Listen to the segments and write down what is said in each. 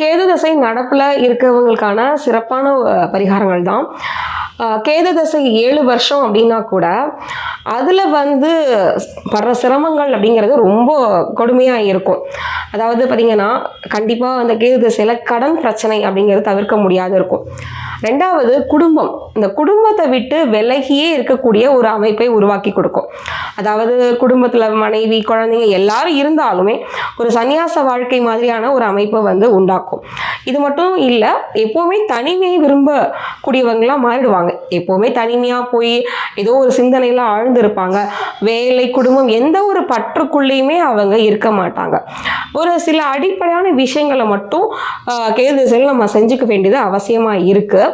கேது தசை நடப்பில் இருக்கிறவங்களுக்கான சிறப்பான பரிகாரங்கள் தான் கேது தசை ஏழு வருஷம் அப்படின்னா கூட அதில் வந்து படுற சிரமங்கள் அப்படிங்கிறது ரொம்ப கொடுமையாக இருக்கும். அதாவது பார்த்திங்கன்னா கண்டிப்பாக அந்த கேது தசையில் கடன் பிரச்சனை அப்படிங்கிறது தவிர்க்க முடியாது இருக்கும். ரெண்டாவது குடும்பம். இந்த குடும்பத்தை விட்டு விலகியே இருக்கக்கூடிய ஒரு அமைப்பை உருவாக்கி கொடுக்கும். அதாவது குடும்பத்தில் மனைவி குழந்தைங்க எல்லாரும் இருந்தாலுமே ஒரு சன்னியாச வாழ்க்கை மாதிரியான ஒரு அமைப்பை வந்து உண்டாக்கும். இது மட்டும் இல்லை எப்போவுமே தனிமையை விரும்பக்கூடியவங்களாம் மாறிடுவாங்க. எப்போவுமே தனிமையாக போய் ஏதோ ஒரு சிந்தனையில் ஆழ்ந்திருப்பாங்க. வேலை குடும்பம் எந்த ஒரு பற்றுக்குள்ளேயுமே அவங்க இருக்க மாட்டாங்க. ஒரு சில அடிப்படையான விஷயங்களை மட்டும் கேது திசையில் நம்ம செஞ்சுக்க வேண்டியது அவசியமாக இருக்குது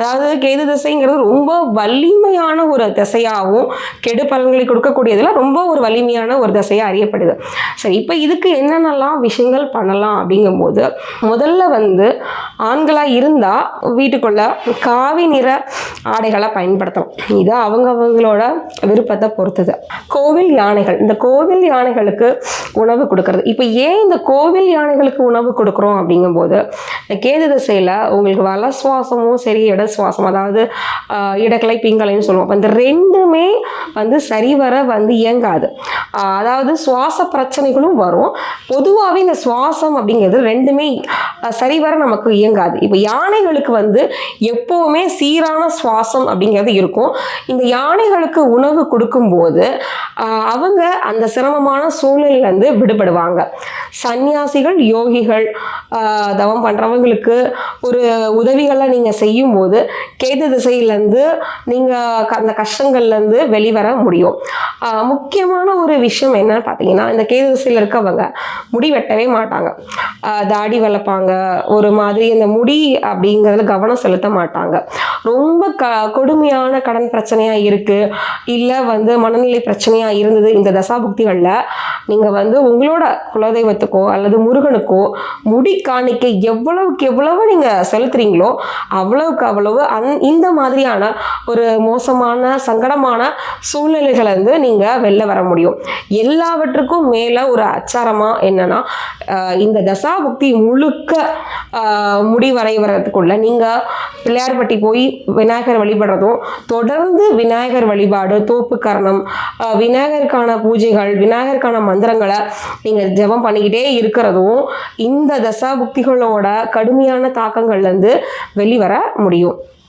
அதாவது கேது திசைங்கிறது ரொம்ப வலிமையான ஒரு திசையாகவும் கெடு பலன்களை கொடுக்கக்கூடியதில் ரொம்ப ஒரு வலிமையான ஒரு திசையாக அறியப்படுது. சரி இப்போ இதுக்கு என்னென்னலாம் விஷயங்கள் பண்ணலாம் அப்படிங்கும்போது முதல்ல வந்து ஆண்களாக இருந்தால் வீட்டுக்குள்ள காவி நிற ஆடைகளை பயன்படுத்தலாம் இது அவங்க அவங்களோட விருப்பத்தை பொறுத்தது. கோவில் யானைகள் இந்த கோவில் யானைகளுக்கு உணவு கொடுக்கறது. இப்போ ஏன் இந்த கோவில் யானைகளுக்கு உணவு கொடுக்குறோம் அப்படிங்கும்போது இந்த கேது திசையில் உங்களுக்கு வல சுவாசமும் சரி இட சுவாசம் அதாவது ஆஹ், இடக்கலை பிங்கலைன்னு சொல்லுவோம். அப்ப இந்த ரெண்டுமே வந்து சரிவர வந்து இயங்காது. ஆஹ், அதாவது சுவாச பிரச்சனைகளும் வரும். பொதுவாகவே இந்த சுவாசம் அப்படிங்கிறது ரெண்டுமே சரிவர நமக்கு இயங்காது. இப்போ யானைகளுக்கு வந்து எப்போவுமே சீரான சுவாசம் அப்படிங்கிறது இருக்கும். இந்த யானைகளுக்கு உணவு கொடுக்கும்போது அவங்க அந்த சிரமமான சூழ்நிலையிலேருந்து விடுபடுவாங்க. சன்னியாசிகள் யோகிகள் தவம் பண்ணுறவங்களுக்கு ஒரு உதவிகளை நீங்கள் செய்யும்போது கேது திசையிலேருந்து நீங்கள் அந்த கஷ்டங்கள்லேருந்து வெளிவர முடியும். முக்கியமான ஒரு விஷயம் என்னன்னு பார்த்தீங்கன்னா இந்த கேது திசையில் இருக்கவங்க முடி வெட்டவே மாட்டாங்க. தாடி வளர்ப்பாங்க. ஒரு மாதிரி இந்த முடி அப்படிங்கிறதுல கவனம் செலுத்த மாட்டாங்க. ரொம்ப க கொடுமையான கடன் பிரச்சனையாக இருக்குது இல்லை வந்து மனநிலை பிரச்சனையாக இருந்தது இந்த தசாபுக்திகளில். நீங்கள் வந்து உங்களோட குலதெய்வத்துக்கோ அல்லது முருகனுக்கோ முடி காணிக்கை எவ்வளவுக்கு எவ்வளவு நீங்கள் செலுத்துறீங்களோ அவ்வளவுக்கு அவ்வளவு அந் இந்த மாதிரியான ஒரு மோசமான சங்கடமான சூழ்நிலைகளை வந்து நீங்கள் வெளில வர முடியும். எல்லாவற்றுக்கும் மேலே ஒரு அச்சாரமாக என்னன்னா இந்த தசா தசாபுக்தி முழுக்க முடிவரை வர்றதுக்குள்ள நீங்கள் பிள்ளையார்பட்டி போய் விநாயகர் வழிபடுறதும் தொடர்ந்து விநாயகர் வழிபாடு தோப்பு கரணம் விநாயகருக்கான பூஜைகள் விநாயகருக்கான மந்திரங்களை நீங்கள் ஜெபம் பண்ணிக்கிட்டே இருக்கிறதும் இந்த தசாபுக்திகளோட கடுமையான தாக்கங்கள்லேருந்து வெளிவர முடியும்.